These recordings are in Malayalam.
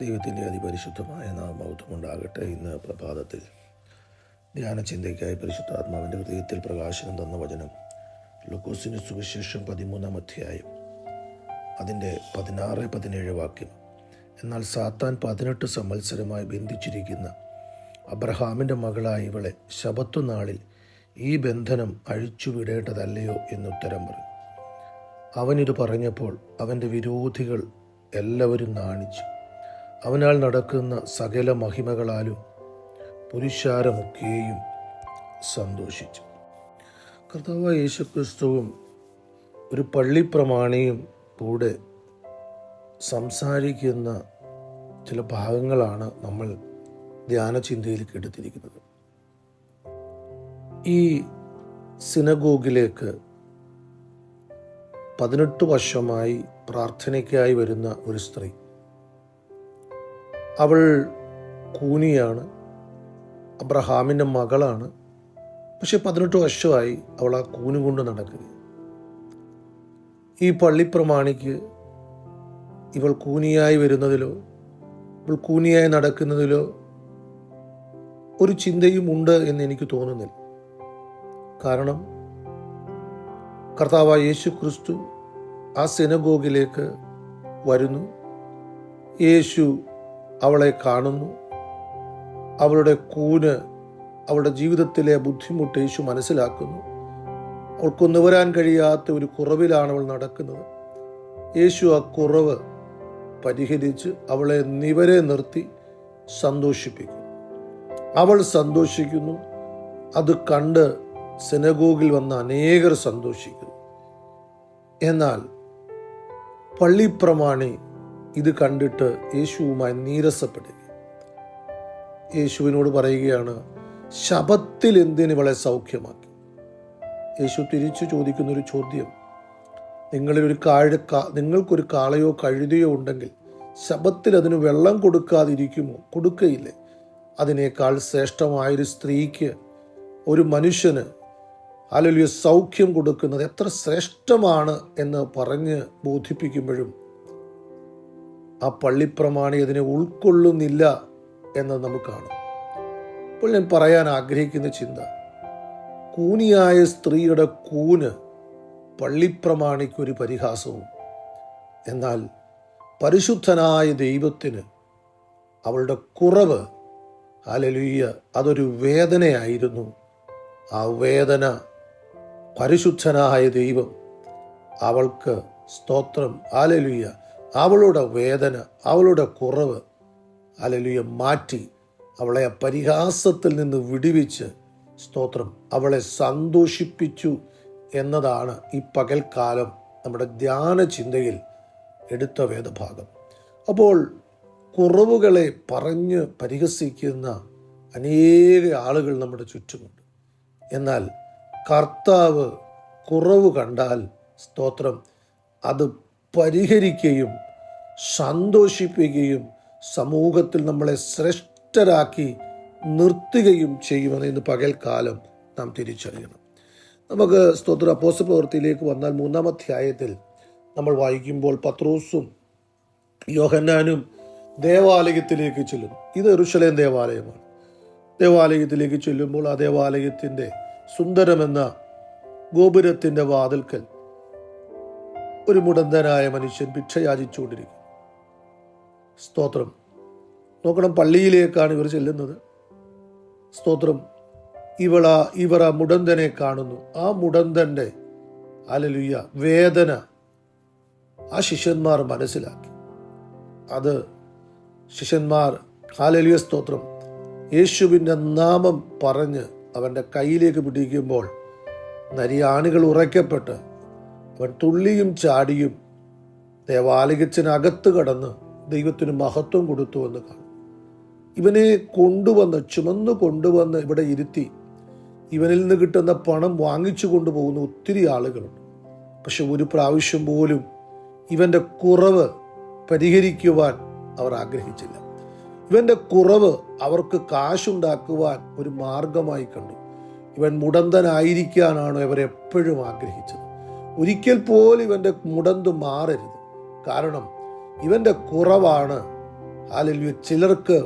ദൈവത്തിന്റെ അതിപരിശുദ്ധമായ നാമൗത്വം ഉണ്ടാകട്ടെ ഇന്ന് പ്രഭാതത്തിൽ. ധ്യാന ചിന്തയ്ക്കായി പരിശുദ്ധാത്മാവിന്റെ ഹൃദയത്തിൽ പ്രകാശനം തന്ന വചനം ലുക്കോസിന് സുവിശേഷം പതിമൂന്നാം അധ്യായം അതിന്റെ പതിനാറ് പതിനേഴ് വാക്യം. എന്നാൽ സാത്താൻ പതിനെട്ട് സംവത്സരമായി ബന്ധിച്ചിരിക്കുന്ന അബ്രഹാമിന്റെ മകളായ ഇവളെ ശബത്തുനാളിൽ ഈ ബന്ധനം അഴിച്ചുവിടേണ്ടതല്ലയോ എന്നുത്തരം പറഞ്ഞു. അവനിത് പറഞ്ഞപ്പോൾ അവന്റെ വിരോധികൾ എല്ലാവരും നാണിച്ചു. അവനാൽ നടക്കുന്ന സകല മഹിമകളാലും പുരുഷാരമൊക്കെയും സന്തോഷിച്ചു. കർത്താവ് യേശുക്രിസ്തുവും ഒരു പള്ളി പ്രമാണിയും കൂടെ സംസാരിക്കുന്ന ചില ഭാഗങ്ങളാണ് നമ്മൾ ധ്യാനചിന്തയിൽ എടുത്തിരിക്കുന്നത് ഈ സിനഗോഗിലേക്ക് പതിനെട്ട് വർഷമായി പ്രാർത്ഥനയ്ക്കായി വരുന്ന ഒരു സ്ത്രീ അവൾ കൂനിയാണ് അബ്രഹാമിന്റെ മകളാണ്. പക്ഷെ പതിനെട്ട് വർഷമായി അവൾ ആ കൂന് കൊണ്ട് നടക്കുക ഈ പള്ളിപ്രമാണിക്ക് ഇവൾ കൂനിയായി വരുന്നതിലോ ഇവൾ കൂനിയായി നടക്കുന്നതിലോ ഒരു ചിന്തയും ഉണ്ട് എന്ന് എനിക്ക് തോന്നുന്നില്ല. കാരണം കർത്താവായ യേശു ക്രിസ്തു ആ സെനഗോഗിലേക്ക് വരുന്നു. യേശു അവളെ കാണുന്നു. അവളുടെ കൂന് അവളുടെ ജീവിതത്തിലെ ബുദ്ധിമുട്ട് യേശു മനസ്സിലാക്കുന്നു. അവൾക്കൊന്നു വരാൻ കഴിയാത്ത ഒരു കുറവിലാണ് അവൾ നടക്കുന്നത്. യേശു ആ കുറവ് പരിഹരിച്ച് അവളെ നിവരെ നിർത്തി സന്തോഷിപ്പിക്കുന്നു അവൾ സന്തോഷിക്കുന്നു. അത് കണ്ട് സെനഗോഗിൽ വന്ന അനേകർ സന്തോഷിക്കുന്നു. എന്നാൽ പള്ളിപ്രമാണി ഇത് കണ്ടിട്ട് യേശുവുമായി നീരസപ്പെടുക യേശുവിനോട് പറയുകയാണ് ശബത്തിൽ എന്തിന് ഇവളെ സൗഖ്യമാക്കി? യേശു തിരിച്ചു ചോദിക്കുന്ന ഒരു ചോദ്യം നിങ്ങളിൽ ഒരു കാഴ നിങ്ങൾക്കൊരു കാളയോ കഴുതയോ ഉണ്ടെങ്കിൽ ശബത്തിൽ അതിന് വെള്ളം കൊടുക്കാതിരിക്കുമോ? കൊടുക്കയില്ലേ. അതിനേക്കാൾ ശ്രേഷ്ഠമായൊരു സ്ത്രീക്ക് ഒരു മനുഷ്യന് അല്ലെങ്കിൽ സൗഖ്യം കൊടുക്കുന്നത് എത്ര ശ്രേഷ്ഠമാണ് എന്ന് പറഞ്ഞ് ബോധിപ്പിക്കുമ്പോഴും ആ പള്ളിപ്രമാണി അതിനെ ഉൾക്കൊള്ളുന്നില്ല എന്ന് നമുക്ക് കാണും. അപ്പോൾ ഞാൻ പറയാൻ ആഗ്രഹിക്കുന്ന ചിന്ത കൂനിയായ സ്ത്രീയുടെ കൂന് പള്ളിപ്രമാണിക്കൊരു പരിഹാസവും. എന്നാൽ പരിശുദ്ധനായ ദൈവത്തിന് അവളുടെ കുറവ് അലലുയ്യ അതൊരു വേദനയായിരുന്നു. ആ വേദന പരിശുദ്ധനായ ദൈവം അവൾക്ക് സ്തോത്രം ആലലുയ്യ അവളുടെ വേദന അവളുടെ കുറവ് അലലുയ മാറ്റി അവളെ പരിഹാസത്തിൽ നിന്ന് വിടുവിച്ച് സ്തോത്രം. അവളെ സന്തോഷിപ്പിച്ചു എന്നതാണ് ഈ പകൽക്കാലം നമ്മുടെ ധ്യാന ചിന്തയിൽ എടുത്ത വേദഭാഗം. അപ്പോൾ കുറവുകളെ പറഞ്ഞ് പരിഹസിക്കുന്ന അനേക ആളുകൾ നമ്മുടെ ചുറ്റുമുണ്ട്. എന്നാൽ കർത്താവ് കുറവ് കണ്ടാൽ സ്തോത്രം അത് പരിഹരിക്കുകയും സന്തോഷിപ്പിക്കുകയും സമൂഹത്തിൽ നമ്മളെ ശ്രേഷ്ഠരാക്കി നിർത്തുകയും ചെയ്യുമെന്ന് ഇന്ന് പകൽക്കാലം നാം തിരിച്ചറിയണം. നമുക്ക് സ്തോത്ര അപ്പോസ പ്രവൃത്തിയിലേക്ക് വന്നാൽ മൂന്നാം അധ്യായത്തിൽ നമ്മൾ വായിക്കുമ്പോൾ പത്രോസും യോഹന്നാനും ദേവാലയത്തിലേക്ക് ചെല്ലും ഇത് എറുഷലേം ദേവാലയമാണ്. ദേവാലയത്തിലേക്ക് ചെല്ലുമ്പോൾ ആ ദേവാലയത്തിന്റെ സുന്ദരമെന്ന ഗോപുരത്തിന്റെ വാതിൽക്കൽ ഒരു മുടന്തനായ മനുഷ്യൻ ഭിക്ഷ യാചിച്ചുകൊണ്ടിരിക്കും സ്തോത്രം. നോക്കണം പള്ളിയിലേക്കാണ് ഇവർ ചെല്ലുന്നത്. സ്തോത്രം. ഇവള ഇവർ ആ മുടന്തനെ കാണുന്നു. ആ മുടന്തന്റെ അലലുയ്യ വേദന ആ ശിഷ്യന്മാർ മനസ്സിലാക്കി. അത് ശിഷ്യന്മാർ ഹാലലിയ സ്തോത്രം യേശുവിന്റെ നാമം പറഞ്ഞ് അവന്റെ കയ്യിലേക്ക് പിടിക്കുമ്പോൾ നരിയാണികൾ ഉറയ്ക്കപ്പെട്ട് തുള്ളിയും ചാടിയും ദേവാലയത്തിനകത്ത് കടന്ന് ദൈവത്തിന് മഹത്വം കൊടുത്തു എന്ന് കാണും. ഇവനെ കൊണ്ടുവന്ന് ചുമന്ന് കൊണ്ടുവന്ന് ഇവിടെ ഇരുത്തി ഇവനിൽ നിന്ന് കിട്ടുന്ന പണം വാങ്ങിച്ചു കൊണ്ടുപോകുന്ന ഒത്തിരി ആളുകളുണ്ട്. പക്ഷെ ഒരു പ്രാവശ്യം പോലും ഇവന്റെ കുറവ് പരിഹരിക്കുവാൻ അവർ ആഗ്രഹിച്ചില്ല. ഇവന്റെ കുറവ് അവർക്ക് കാശുണ്ടാക്കുവാൻ ഒരു മാർഗമായി കണ്ടു. ഇവൻ മുടന്തനായിരിക്കാനാണ് ഇവരെപ്പോഴും ആഗ്രഹിച്ചത്. ഒരിക്കൽ പോലും ഇവന്റെ മുടന്തു മാറരുത്. കാരണം ഇവന്റെ കുറവാണ്. അല്ലെങ്കിൽ ചിലർക്ക്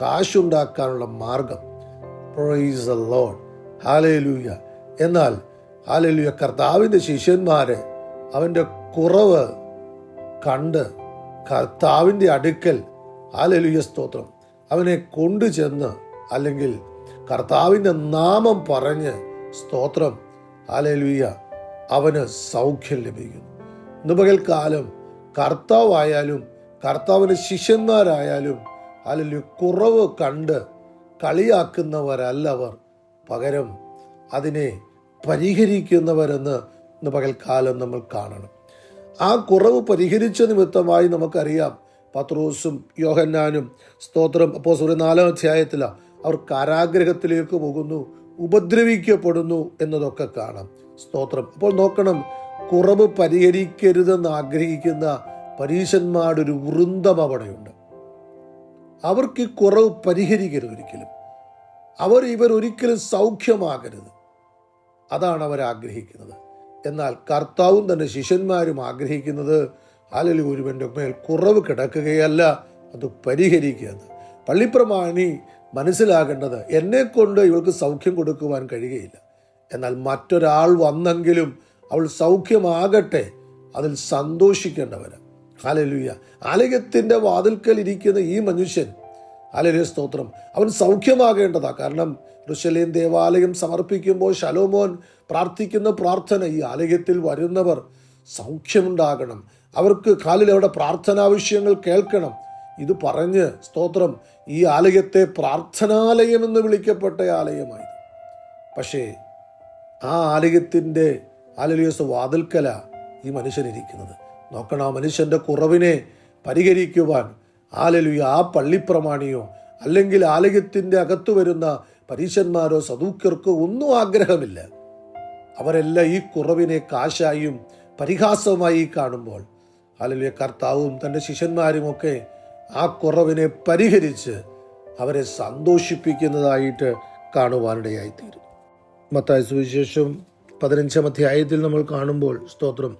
കാശുണ്ടാക്കാനുള്ള മാർഗം. പ്രൈസ് എ ലോഡ് ഹാലലൂയ എന്നാൽ ഹാലലൂയ കർത്താവിന്റെ ശിഷ്യന്മാരെ അവന്റെ കുറവ് കണ്ട് കർത്താവിന്റെ അടുക്കൽ ഹാലലുയ സ്തോത്രം. അവനെ കൊണ്ടുചെന്ന് അല്ലെങ്കിൽ കർത്താവിന്റെ നാമം പറഞ്ഞ് സ്തോത്രം. ഹാലലുയ അവന് സൗഖ്യം ലഭിക്കുന്നു. ഇന്ന് കാലം കർത്താവായാലും കർത്താവിന്റെ ശിഷ്യന്മാരായാലും അല്ലെങ്കിൽ കുറവ് കണ്ട് കളിയാക്കുന്നവരല്ല അവർ. പകരം അതിനെ പരിഹരിക്കുന്നവരെന്ന് ഇന്ന് കാലം നമ്മൾ കാണണം. ആ കുറവ് പരിഹരിച്ച നിമിത്തമായി നമുക്കറിയാം പത്രോസും യോഹന്നാനും സ്തോത്രം. അപ്പോൾ സൂര്യ നാലാം അധ്യായത്തിലാണ് അവർ കാരാഗ്രഹത്തിലേക്ക് പോകുന്നു ഉപദ്രവിക്കപ്പെടുന്നു എന്നതൊക്കെ കാണാം. സ്തോത്രം. അപ്പോൾ നോക്കണം കുറവ് പരിഹരിക്കരുതെന്ന് ആഗ്രഹിക്കുന്ന പരീശന്മാരുടെ ഒരു വൃന്ദം അവിടെയുണ്ട്. അവർക്ക് ഈ കുറവ് പരിഹരിക്കരുത് ഒരിക്കലും. അവർ ഇവർ ഒരിക്കലും സൗഖ്യമാകരുത്. അതാണ് അവർ ആഗ്രഹിക്കുന്നത്. എന്നാൽ കർത്താവും തന്റെ ശിഷ്യന്മാരും ആഗ്രഹിക്കുന്നത് അല്ലെങ്കിൽ ഒരുവന്റെ മേൽ കുറവ് കിടക്കുകയല്ല അത് പരിഹരിക്കുക. പള്ളിപ്രമാണി മനസ്സിലാകേണ്ടത് എന്നെ കൊണ്ട് ഇവൾക്ക് സൗഖ്യം കൊടുക്കുവാൻ കഴിയുകയില്ല. എന്നാൽ മറ്റൊരാൾ വന്നെങ്കിലും അവൾ സൗഖ്യമാകട്ടെ അതിൽ സന്തോഷിക്കേണ്ടവരാണ്. ഹാലലുയ്യ ആലയത്തിന്റെ വാതിൽക്കൽ ഇരിക്കുന്ന ഈ മനുഷ്യൻ ഹാലലുയ സ്തോത്രം അവൻ സൗഖ്യമാകേണ്ടതാ. കാരണം ഋഷലേം ദേവാലയം സമർപ്പിക്കുമ്പോൾ ശലോമോൻ പ്രാർത്ഥിക്കുന്ന പ്രാർത്ഥന ഈ ആലയത്തിൽ വരുന്നവർ സൗഖ്യമുണ്ടാകണം. അവർക്ക് കാലിൽ അവിടെ പ്രാർത്ഥനാവശ്യങ്ങൾ കേൾക്കണം. ഇത് പറഞ്ഞ് സ്തോത്രം ഈ ആലയത്തെ പ്രാർത്ഥനാലയം എന്ന് വിളിക്കപ്പെട്ട ആലയമായി പക്ഷേ ആ ആലയത്തിന്റെ ആലലിയസ് വാതിൽക്കല ഈ മനുഷ്യൻ ഇരിക്കുന്നത്. നോക്കണം ആ മനുഷ്യന്റെ കുറവിനെ പരിഹരിക്കുവാൻ ആലലുയ ആ പള്ളിപ്രമാണിയോ അല്ലെങ്കിൽ ആലയത്തിന്റെ അകത്തു വരുന്ന പരീശന്മാരോ സദൂക്യർക്കോ ഒന്നും ആഗ്രഹമില്ല. അവരെല്ലാം ഈ കുറവിനെ കാശായും പരിഹാസവുമായി കാണുമ്പോൾ ആലലുയ കർത്താവും തന്റെ ശിഷ്യന്മാരുമൊക്കെ ആ കുറവിനെ പരിഹരിച്ച് അവരെ സന്തോഷിപ്പിക്കുന്നതായിട്ട് കാണുവാനിടയായിത്തീരുന്നു മത്തായ സുവിശേഷം പതിനഞ്ചാം അധ്യായത്തിൽ നമ്മൾ കാണുമ്പോൾ സ്തോത്രം.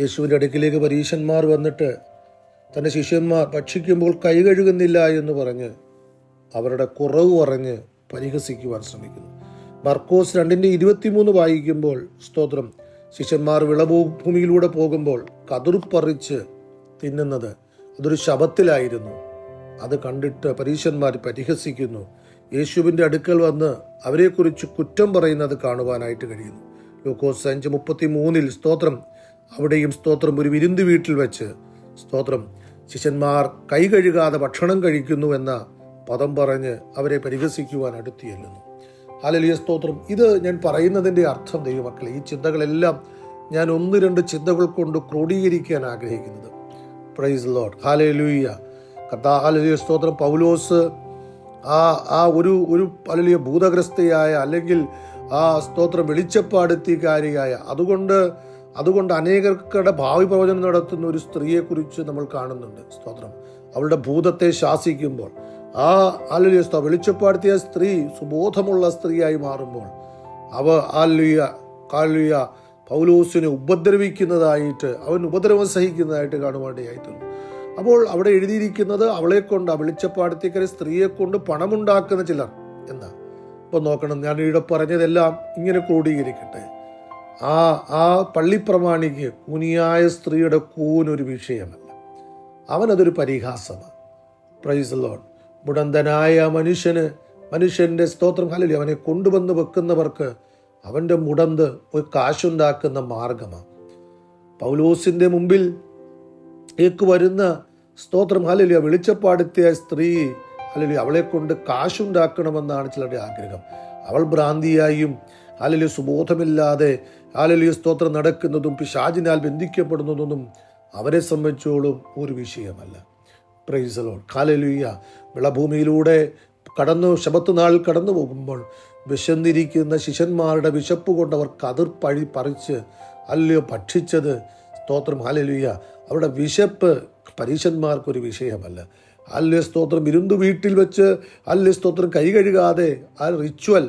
യേശുവിന്റെ അടുക്കിലേക്ക് പരീശന്മാർ വന്നിട്ട് തന്റെ ശിഷ്യന്മാർ ഭക്ഷിക്കുമ്പോൾ കൈ കഴുകുന്നില്ല എന്ന് പറഞ്ഞ് അവരുടെ കുറവ് പറഞ്ഞ് പരിഹസിക്കുവാൻ ശ്രമിക്കുന്നു. മർക്കോസ് രണ്ടിന്റെ ഇരുപത്തിമൂന്ന് വായിക്കുമ്പോൾ സ്തോത്രം ശിഷ്യന്മാർ വിളഭൂമിയിലൂടെ പോകുമ്പോൾ കതിർപ്പറിച്ച് തിന്നുന്നത് അതൊരു ശബത്തിലായിരുന്നു അത് കണ്ടിട്ട് പരീശന്മാർ പരിഹസിക്കുന്നു. യേശുവിന്റെ അടുക്കൽ വന്ന് അവരെക്കുറിച്ച് കുറ്റം പറയുന്നത് കാണുവാനായിട്ട് കഴിയുന്നു. ലൂക്കോസ് അഞ്ച് മുപ്പത്തി മൂന്നിൽ സ്തോത്രം. അവിടെയും സ്തോത്രം. ഒരു വിരുന്ന് വീട്ടിൽ വെച്ച് സ്തോത്രം. ശിഷ്യന്മാർ കൈ കഴുകാതെ ഭക്ഷണം കഴിക്കുന്നു എന്ന പദം പറഞ്ഞ് അവരെ പരിഹസിക്കുവാൻ അടുത്തു ചെല്ലുന്നു. ഹാലലിയ സ്തോത്രം. ഇത് ഞാൻ പറയുന്നതിന്റെ അർത്ഥം ദൈവമക്കളെ ഈ ചിന്തകളെല്ലാം ഞാൻ ഒന്ന് രണ്ട് ചിന്തകൾ കൊണ്ട് ക്രോഡീകരിക്കാൻ ആഗ്രഹിക്കുന്നത്. പ്രൈസ് ലോഡ് ഹാലലൂയ കഥാ ഹാലലിയ സ്തോത്രം. പൗലോസ് ആ ആ ഒരു ഒരു അല്ലെങ്കിൽ ഭൂതഗ്രസ്തയായ അല്ലെങ്കിൽ ആ സ്തോത്രം വെളിച്ചപ്പാടുത്തിക്കാരിയായ അതുകൊണ്ട് അതുകൊണ്ട് അനേകർക്കടെ ഭാവി പ്രവചനം നടത്തുന്ന ഒരു സ്ത്രീയെക്കുറിച്ച് നമ്മൾ കാണുന്നുണ്ട് സ്തോത്രം. അവളുടെ ഭൂതത്തെ ശാസിക്കുമ്പോൾ ആ അല്ലെ വെളിച്ചപ്പാടുത്തിയ സ്ത്രീ സുബോധമുള്ള സ്ത്രീയായി മാറുമ്പോൾ അവ ആലുയ കാലുയ പൗലോസിനെ ഉപദ്രവിക്കുന്നതായിട്ട് അവൻ ഉപദ്രവം സഹിക്കുന്നതായിട്ട് കാണുവാനിടയായിട്ടുണ്ട് അപ്പോൾ അവിടെ എഴുതിയിരിക്കുന്നത് അവളെ കൊണ്ട് വെളിച്ചപ്പാടത്തേക്കര സ്ത്രീയെ കൊണ്ട് പണമുണ്ടാക്കുന്ന ചിലർ. എന്നാ ഇപ്പൊ നോക്കണം ഞാൻ ഇവിടെ പറഞ്ഞതെല്ലാം ഇങ്ങനെ ക്രോഡീകരിക്കട്ടെ. ആ ആ പള്ളിപ്രമാണിക്ക് കുനിയായ സ്ത്രീയുടെ കൂനൊരു വിഷയമല്ല. അവനതൊരു പരിഹാസമാണ്. പ്രൈസ് ലോൺ മുടന്തനായ മനുഷ്യന് മനുഷ്യന്റെ സ്തോത്രം ഹലി അവനെ കൊണ്ടുവന്ന് വെക്കുന്നവർക്ക് അവന്റെ മുടന്ത് ഒരു കാശുണ്ടാക്കുന്ന മാർഗമാണ്. പൗലോസിന്റെ മുമ്പിൽ ഏക്ക് വരുന്ന സ്തോത്രം ഹലലിയ വെളിച്ചപ്പാടുത്തിയ സ്ത്രീ അല്ലെങ്കിൽ അവളെ കൊണ്ട് കാശുണ്ടാക്കണമെന്നാണ് ചിലരുടെ ആഗ്രഹം. അവൾ ഭ്രാന്തിയായും അല്ലെങ്കിൽ സുബോധമില്ലാതെ അല്ലെങ്കിൽ സ്തോത്രം നടക്കുന്നതും പിശാചിനാൽ ബന്ധിക്കപ്പെടുന്നതൊന്നും അവരെ സംബന്ധിച്ചോളും ഒരു വിഷയമല്ല. പ്രൈസലോൺ കാലലുയ്യ വിളഭൂമിയിലൂടെ കടന്നു ശബത്ത് നാളിൽ കടന്നു പോകുമ്പോൾ വിശന്നിരിക്കുന്ന ശിഷ്യന്മാരുടെ വിശപ്പ് കൊണ്ട് അവർ കതിർ പഴി പറിച്ച് അല്ലയോ ഭക്ഷിച്ചത് സ്തോത്രം ഹാലലുയ്യ അവരുടെ വിശപ്പ് പരീശന്മാർക്കൊരു വിഷയമല്ല. അല്ലെ സ്തോത്രം ഇരുന്ന് വീട്ടിൽ വെച്ച് അല്ലെ സ്തോത്രം കൈ കഴുകാതെ ആ റിച്വൽ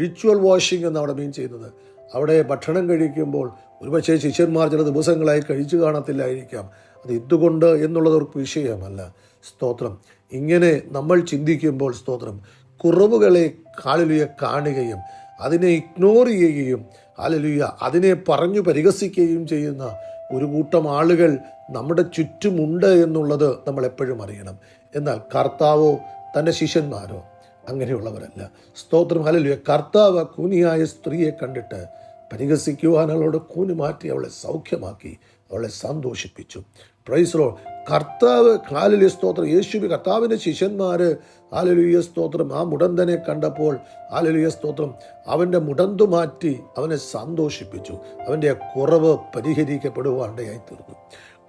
റിച്വൽ വാഷിംഗ് എന്ന് അവിടെ മീൻ ചെയ്യുന്നത്. അവിടെ ഭക്ഷണം കഴിക്കുമ്പോൾ ഒരുപക്ഷെ ശിഷ്യന്മാർ ചില ദിവസങ്ങളായി കഴിച്ചു കാണത്തില്ലായിരിക്കാം. അത് ഇതുകൊണ്ട് എന്നുള്ളത് അവർക്ക് വിഷയമല്ല. സ്തോത്രം ഇങ്ങനെ നമ്മൾ ചിന്തിക്കുമ്പോൾ സ്തോത്രം കുറവുകളെ കാളിലുയ കാണുകയും അതിനെ ഇഗ്നോർ ചെയ്യുകയും അലലുയ അതിനെ പറഞ്ഞു പരിഹസിക്കുകയും ചെയ്യുന്ന ഒരു കൂട്ടം ആളുകൾ നമ്മുടെ ചുറ്റുമുണ്ട് എന്നുള്ളത് നമ്മൾ എപ്പോഴും അറിയണം. എന്നാൽ കർത്താവോ തന്റെ ശിഷ്യന്മാരോ അങ്ങനെയുള്ളവരല്ല. സ്തോത്രം ഹലലുയ കർത്താവ് കൂനിയായ സ്ത്രീയെ കണ്ടിട്ട് പരിഹസിക്കുവാൻ അവളോട് കൂനി മാറ്റി അവളെ സൗഖ്യമാക്കി അവളെ സന്തോഷിപ്പിച്ചു. പ്രൈസറോ കർത്താവ് ഹാലലിയ സ്തോത്രം. യേശുബി കർത്താവിന്റെ ശിഷ്യന്മാർ ആലലുയ സ്തോത്രം. ആ മുടന്തനെ കണ്ടപ്പോൾ ആലലുയ സ്തോത്രം അവന്റെ മുടന്തു മാറ്റി അവനെ സന്തോഷിപ്പിച്ചു. അവന്റെ കുറവ് പരിഹരിക്കപ്പെടുവാണ്ടയായി തീർന്നു.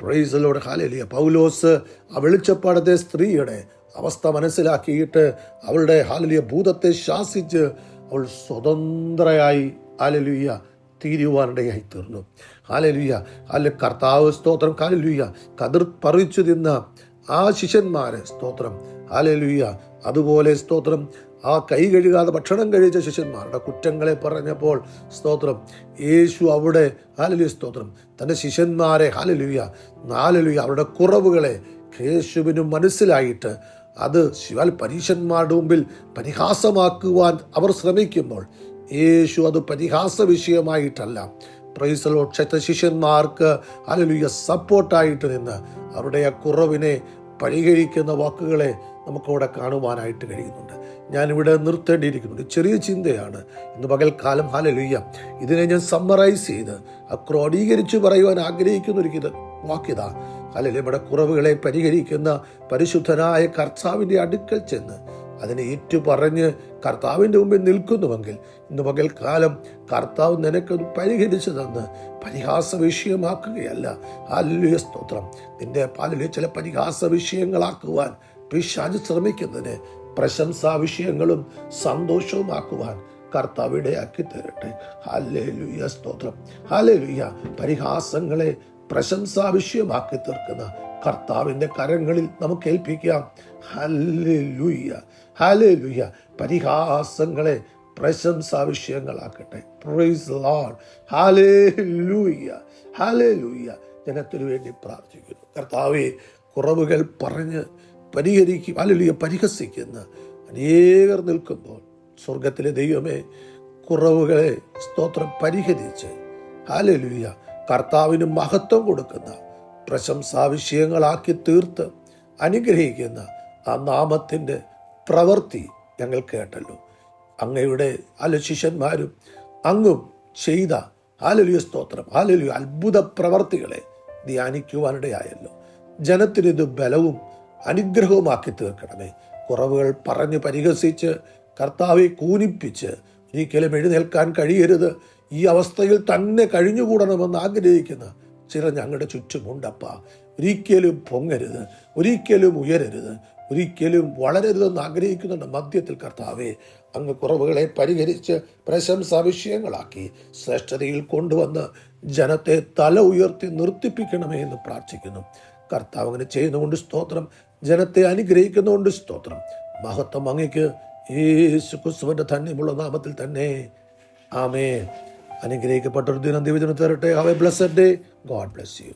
പ്രൈസലോട് ഹാലലിയ പൗലോസ് ആ വെളിച്ചപ്പാടത്തെ സ്ത്രീയുടെ അവസ്ഥ മനസ്സിലാക്കിയിട്ട് അവളുടെ ഹാലലിയ ഭൂതത്തെ ശാസിച്ച് അവൾ സ്വതന്ത്രയായി ഹാലലുയ്യ തീരുവാനിടയായി തീർന്നു. ഹാലലുയ്യ അല്ല കർത്താവ് സ്തോത്രം. ഹാലലുയ്യ കതിർ പറിച്ചു തിന്ന ആ ശിഷ്യന്മാരെ സ്തോത്രം. ഹാലലുയ്യ അതുപോലെ സ്തോത്രം. ആ കൈ കഴുകാതെ ഭക്ഷണം കഴിച്ച ശിഷ്യന്മാരുടെ കുറ്റങ്ങളെ പറഞ്ഞപ്പോൾ സ്തോത്രം. യേശു അവിടെ ഹാലലുയ സ്തോത്രം. തന്റെ ശിഷ്യന്മാരെ ഹാലലുയ നാലലുയ്യ അവരുടെ കുറവുകളെ യേശുവിന് മനസ്സിലായിട്ട് അത് ശിവാൽ പരീക്ഷന്മാരുടെ മുമ്പിൽ പരിഹാസമാക്കുവാൻ അവർ ശ്രമിക്കുമ്പോൾ യേശു അത് പരിഹാസ വിഷയമായിട്ടല്ല പ്രൈസലോ ക്ഷേത്ര ശിഷ്യന്മാർക്ക് അലലുയ സപ്പോർട്ടായിട്ട് നിന്ന് അവരുടെ ആ കുറവിനെ പരിഹരിക്കുന്ന വാക്കുകളെ നമുക്കവിടെ കാണുവാനായിട്ട് കഴിയുന്നുണ്ട്. ഞാനിവിടെ നിർത്തേണ്ടിയിരിക്കുന്നുണ്ട്. ചെറിയ ചിന്തയാണ്. ഇന്ന് പകൽക്കാലം ഹാലലുയ്യ ഇതിനെ ഞാൻ സമ്മറൈസ് ചെയ്ത് ക്രോഡീകരിച്ച് പറയുവാൻ ആഗ്രഹിക്കുന്ന ഒരു ഇത് അല്ലെങ്കിൽ ഇവിടെ കുറവുകളെ പരിഹരിക്കുന്ന പരിശുദ്ധനായ കർത്താവിന്റെ അടുക്കൽ ചെന്ന് അതിനെ ഏറ്റുപറഞ്ഞ് കർത്താവിന്റെ മുമ്പിൽ നിൽക്കുന്നുവെങ്കിൽ ഇന്ന് പകൽക്കാലം കർത്താവ് നിനക്കത് പരിഹരിച്ചു തന്ന് പരിഹാസ വിഷയമാക്കുകയല്ല ഹാലുയ സ്തോത്രം. നിന്റെ പാലിലെ ചില പരിഹാസ വിഷയങ്ങളാക്കുവാൻ പിശാജ് ശ്രമിക്കുന്നതിന് പ്രശംസാ വിഷയങ്ങളും സന്തോഷവുമാക്കുവാൻ കർത്താവ് ഇടയാക്കി തരട്ടെ. ഹാലേലുയ സ്തോത്രം. ഹാലേലുയ പരിഹാസങ്ങളെ പ്രശംസാ വിഷയമാക്കി തീർക്കുന്ന കർത്താവിന്റെ കരങ്ങളിൽ നമുക്ക് ഏൽപ്പിക്കാം. Hallelujah hallelujah പരിഹാസങ്ങളെ പ്രശംസാ വിഷയങ്ങളാക്കട്ടെ. ജനത്തിനു വേണ്ടി പ്രാർത്ഥിക്കുന്നു. കർത്താവെ കുറവുകൾ പറഞ്ഞ് പരിഹരിക്കും ഹല്ലേലൂയ പരിഹസിക്കുന്ന അനേകർ നിൽക്കുമ്പോൾ സ്വർഗത്തിലെ ദൈവമേ കുറവുകളെ സ്തോത്രം പരിഹരിച്ച് ഹാലലുയ കർത്താവിന് മഹത്വം കൊടുക്കുന്ന പ്രശംസാ വിഷയങ്ങളാക്കി തീർത്ത് അനുഗ്രഹിക്കുന്ന ആ നാമത്തിന്റെ പ്രവൃത്തി ഞങ്ങൾ കേട്ടല്ലോ. അങ്ങയുടെ അല ശിഷ്യന്മാരും അങ്ങും ചെയ്ത ആലലിയ സ്തോത്രം ആലലിയ അത്ഭുത പ്രവർത്തികളെ ധ്യാനിക്കുവാനിടയായല്ലോ. ജനത്തിനിത് ബലവും അനുഗ്രഹവുമാക്കി തീർക്കണമേ കുറവുകൾ പറഞ്ഞ് പരിഹസിച്ച് കർത്താവെ കൂനിപ്പിച്ച് ഒരിക്കലും എഴുന്നേൽക്കാൻ കഴിയരുത്. ഈ അവസ്ഥയിൽ തന്നെ കഴിഞ്ഞുകൂടണമെന്ന് ആഗ്രഹിക്കുന്ന ചില ഞങ്ങളുടെ ചുറ്റുമുണ്ടപ്പ. ഒരിക്കലും പൊങ്ങരുത് ഒരിക്കലും ഉയരരുത് ഒരിക്കലും വളരരുതെന്ന് ആഗ്രഹിക്കുന്നുണ്ട് മധ്യത്തിൽ കർത്താവെ. അങ്ങ് കുറവുകളെ പരിഹരിച്ച് പ്രശംസാ വിഷയങ്ങളാക്കി ശ്രേഷ്ഠതയിൽ കൊണ്ടുവന്ന് ജനത്തെ തല ഉയർത്തി നിർത്തിപ്പിക്കണമേ എന്ന് പ്രാർത്ഥിക്കുന്നു. കർത്താവ് അങ്ങനെ ചെയ്യുന്നതുകൊണ്ട് സ്തോത്രം ജനത്തെ അനുഗ്രഹിക്കുന്നതുകൊണ്ട് സ്തോത്രം. മഹത്വം അങ്ങയ്ക്ക് യേശു തന്നെയുള്ള നാമത്തിൽ തന്നെ. ആമേ അനുഗ്രഹിക്കപ്പെട്ട ഒരു ദിനം ദിവജനം തരട്ടെ. Have a blessed day God bless you.